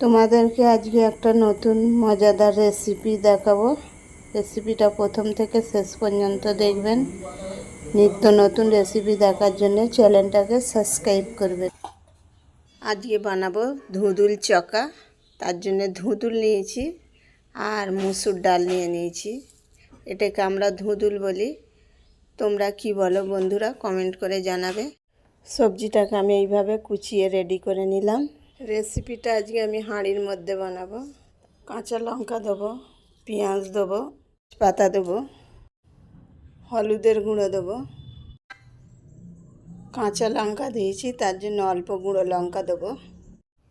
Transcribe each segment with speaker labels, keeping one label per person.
Speaker 1: তোমাদেরকে আজকে একটা নতুন মজাদার রেসিপি দেখাবো। রেসিপিটা প্রথম থেকে শেষ পর্যন্ত দেখবেন। নিত্য নতুন রেসিপি দেখার জন্য চ্যানেলটাকে সাবস্ক্রাইব করবেন। আজকে বানাবো ধুঁদুল চকা। তার জন্য ধুঁদুল নিয়েছি আর মুসুর ডাল নিয়ে নিয়েছি। এটাকে আমরা ধুঁদুল বলি। তোমরা কি বলো বন্ধুরা কমেন্ট করে জানাবে। সবজিটাকে আমি এইভাবে কুচিয়ে রেডি করে নিলাম। রেসিপিটা আজকে আমি হাঁড়ির মধ্যে বানাবো। কাঁচা লঙ্কা দেবো, পেঁয়াজ দেবো পাতা দেবো, হলুদের গুঁড়ো দেবো। কাঁচা লঙ্কা দিয়েছি, তার জন্য অল্প গুঁড়ো লঙ্কা দেবো।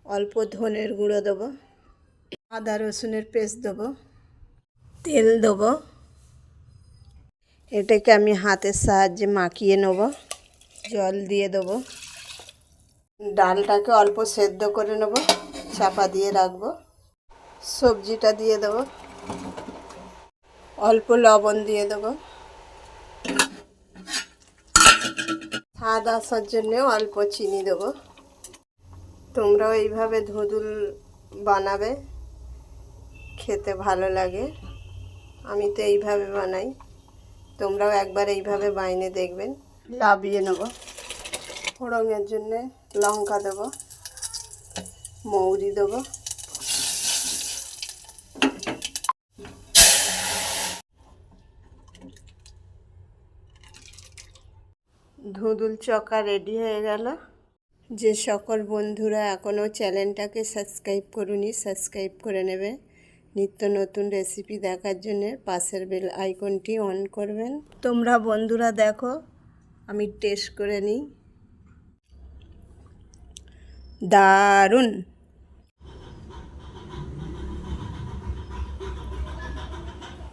Speaker 1: অল্প ধনের গুঁড়ো দেবো। আদা রসুনের পেস্ট দেবো। তেল দেবো। এটাকে আমি হাতের সাহায্যে মাখিয়ে নেব। জল দিয়ে দেবো। ডালটাকে অল্প সেদ্ধ করে নেব, চাপা দিয়ে রাখব। সবজিটা দিয়ে দেবো। অল্প লবণ দিয়ে দেবো। স্বাদ আসার জন্য অল্প চিনি দেবো। তোমরাও এইভাবে ধুঁদুল বানাবে, খেতে ভালো লাগে। আমি তো এইভাবে বানাই। তোমরাও একবার এইভাবে বাইনে দেখবেন। লাভিয়ে নেব। ফোড়নের জন্যে লঙ্কা দেবো, মৌরি দেবো। ধুঁদুল চকা রেডি হয়ে গেল। যে সকল বন্ধুরা এখনও চ্যানেলটাকে সাবস্ক্রাইব করুনি, সাবস্ক্রাইব করে নেবে। নিত্য নতুন রেসিপি দেখার জন্য পাশের বেল আইকনটি অন করবেন। তোমরা বন্ধুরা দেখো, আমি টেস্ট করে নিই। दारुण